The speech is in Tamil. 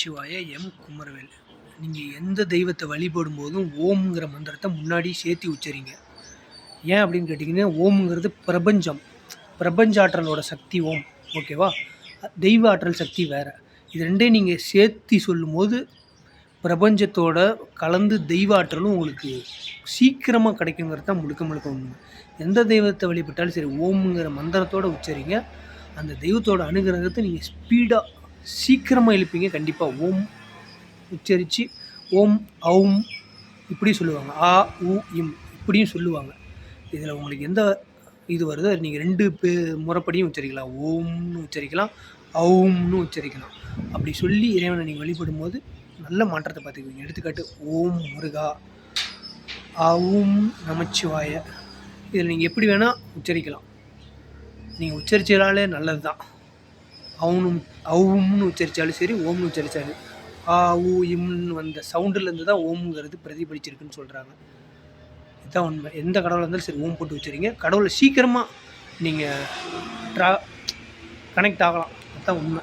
நமச்சிவாய எம் குமரவேல். நீங்கள் எந்த தெய்வத்தை வழிபடும் போதும் ஓம்ங்கிற மந்திரத்தை முன்னாடி சேர்த்து உச்சரிங்க. ஏன் அப்படின்னு கேட்டிங்கன்னா ஓம்ங்கிறது பிரபஞ்சம். பிரபஞ்ச ஆற்றலோட சக்தி ஓம். ஓகேவா தெய்வ ஆற்றல் சக்தி வேறு. இது ரெண்டையும் நீங்கள் சேர்த்து சொல்லும்போது பிரபஞ்சத்தோட கலந்து தெய்வ ஆற்றலும் உங்களுக்கு சீக்கிரமாக கிடைக்குங்கிறது தான் முழுக்க முழுக்க உண்மை. எந்த தெய்வத்தை வழிபட்டாலும் சரி ஓம்ங்கிற மந்திரத்தோட உச்சரிங்க. அந்த தெய்வத்தோட அனுகிரகத்தை நீங்கள் ஸ்பீடாக சீக்கிரமாக எழுப்பீங்க கண்டிப்பாக ஓம் உச்சரித்து ஓம் ஔம் இப்படி சொல்லுவாங்க. ஆ உ இம் இப்படியும் சொல்லுவாங்க. இதில் உங்களுக்கு எந்த இது வருதோ நீங்கள் ரெண்டு பே முறைப்படியும் உச்சரிக்கலாம். ஓம்னு உச்சரிக்கலாம் ஔம்னு உச்சரிக்கலாம். அப்படி சொல்லி இறைவனை நீங்கள் வழிபடும் போது நல்ல மாற்றத்தை பார்த்துக்குவீங்க. எடுத்துக்காட்டு ஓம் முருகா அவும் நமச்சிவாய. இதில் நீங்கள் எப்படி வேணால் உச்சரிக்கலாம். நீங்கள் உச்சரிச்சாலே நல்லது தான் அவனும் அவும்னு உச்சரித்தாலும் சரி ஓம்னு உச்சரித்தாலும் ஆ ஊ இம்னு வந்த சவுண்டுலேருந்து தான் ஓம்ங்கிறது பிரதிபலிச்சிருக்குன்னு சொல்கிறாங்க இதுதான் உண்மை. எந்த கடவுளாக இருந்தாலும் சரி ஓம் போட்டு வச்சுருங்க கடவுளை சீக்கிரமாக நீங்கள் ட்ரா கனெக்ட் ஆகலாம். அதுதான் உண்மை.